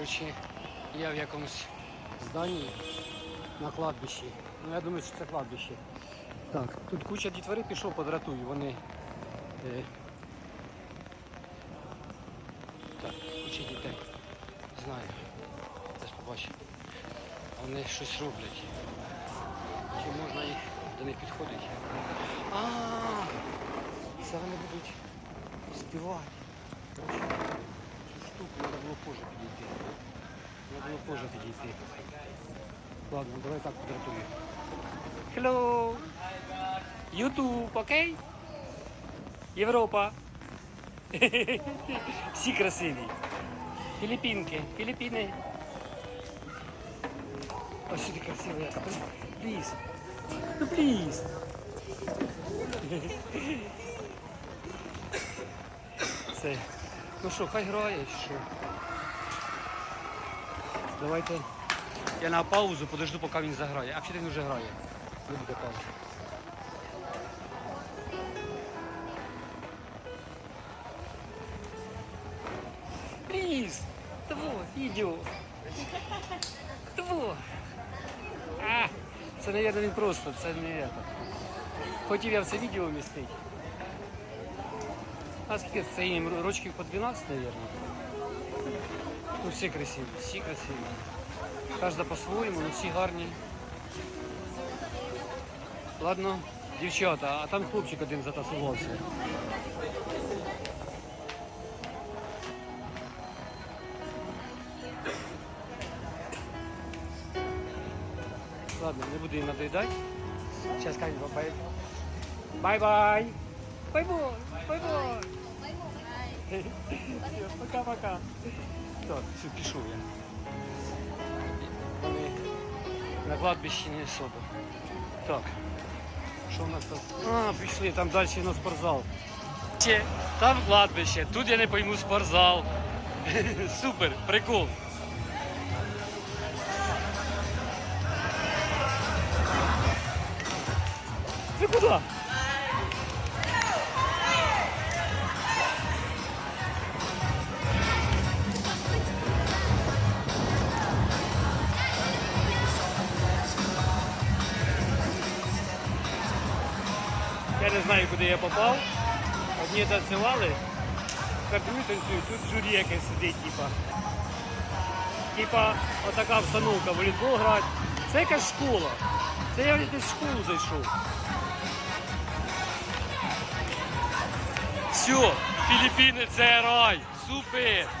Коротше, я в якомусь зданні на кладбищі. Ну я думаю, що це кладбище. Так, тут куча дітвори пішов по дратую. Вони. Е, так, куча дітей. Знаю. Десь побачив. Вони щось роблять. Чи можна їх до них підходити? А, це вони будуть співати. Коротше, цю штуку треба було позже підійти. Треба було позже підійти. Ладно, давай так подратую. Hello! YouTube, окей? Європа. Всі красиві. Філіппінки, Філіппіни. Ось сюди красиво. Пліз. Ну пліз. Це. Ну що, хай грає, що? Давайте. Я на паузу подожду, поки він заграє. А вчора він вже грає. Не паузи. Пліз! Того, відео. Того. А, це, мабуть, він просто, це не. Хотів я в це відео вмістити. А скільки це їм рочків по 12, мабуть. Ну всі красиві, всі красиві. Кожна по-своєму, ну всі гарні. Ладно, дівчата, а там хлопчик один затасувався. Ладно, не буду їм надоїдати. Сейчас бай. Бай-бай. Бай-бай. Бай-бай. Пока-пока. Так, все, пішов я. На кладбищі не особо. Так. Що у нас тут? А, пішли, там далі у нас спортзал. Там кладбище, тут я не пойму спортзал. Супер, прикол. Ти куди? Я не знаю, куди я попав. Одні танцювали, картину танцюють, тут журі якесь сидить, типа. Типа, отака обстановка, волейбол грати. Це якась школа. Це я десь в школу зайшов. Все, Філіппіни це рай. Супер!